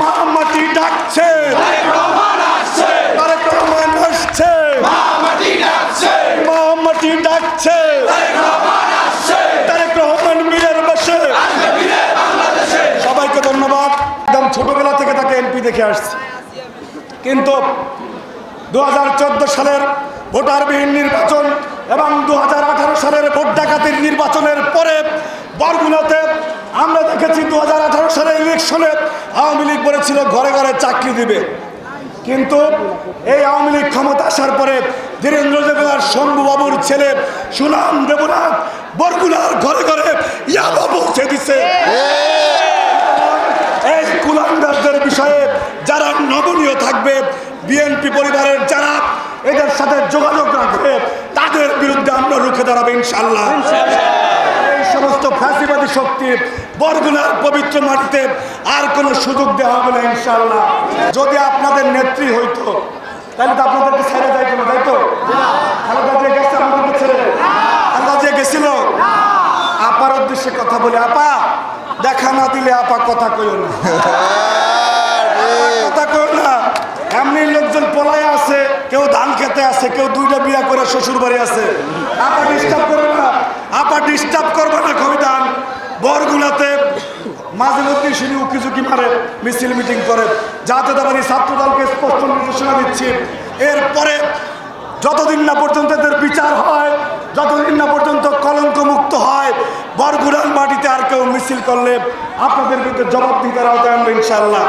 মা মাটি ডাকছে। তারেক রহমান আসছে। মাটি ডাকছে। সবাইকে ধন্যবাদ। একদম ছোটবেলা থেকে তাকে এমপি দেখে আসছি। কিন্তু দু হাজার চোদ্দ সালের ভোটারবিহীন নির্বাচন এবং দু হাজার আঠারো সালের ভোট ডাকাতির নির্বাচনের পরে বরগুনাতে আমরা দেখেছি দু সালে ইলেকশনে আওয়ামী লীগ বলেছিল, ঘরে ঘরে চাকরি দিবে। কিন্তু এই আওয়ামী লীগ ক্ষমতা আসার পরে ধীরেন্দ্র দেবনাথ শম্ভুবাবুর ছেলে সুনাম দেবনাথ বরগুনার ঘরে ঘরে ইয়াবা পৌঁছে দিচ্ছে এই কুলাঙ্গারদের বিষয়ে যারা নমনীয় থাকবে, বিএনপি পরিবারের যারা এদের সাথে যোগাযোগ রাখবে, তাদের বিরুদ্ধে আমরা রুখে দাঁড়াবে ইনশাল্লাহ এই সমস্ত ফ্যাসিবাদী শক্তি বরগুনার পবিত্র মাটিতে আর কোনো সুযোগ দেওয়া হবে না ইনশাল্লাহ যদি আপনাদের নেত্রী হইতো তাহলে তো আপনাদেরকে ছেড়ে যাইতো না তাই তো? খালেদা জিয়া গেছে আমাদেরকে ছেড়ে খালেদা জিয়া গেছিল? আপার উদ্দেশ্যে কথা বলে আপা দেখা না দিলে আপা কথা কইও না। কথা কইও না। এমনি লোকজন পলায় আছে কেউ ধান খেতে আছে কেউ দুইটা বিয়া করে শ্বশুর বাড়ি আছে। আপা ডিস্টার্ব করবে না। আপা ডিস্টার্ব করবে না কবিতান বরগুলাতে মাঝে মধ্যে শুনি উকি ঝুঁকি মারে? মিছিল মিটিং করে। যাতে জাতীয়তাবাদী ছাত্র দলকে স্পষ্ট নির্দেশনা দিচ্ছি। এরপরে যতদিন না পর্যন্ত এদের বিচার হয়, যতদিন না পর্যন্ত কলঙ্ক মুক্ত হয়, বরগুড়ার মাটিতে আর কেউ মিছিল করলে আপনাদের বিরুদ্ধে জবাব দিতে আওতায় আনবে ইনশাল্লাহ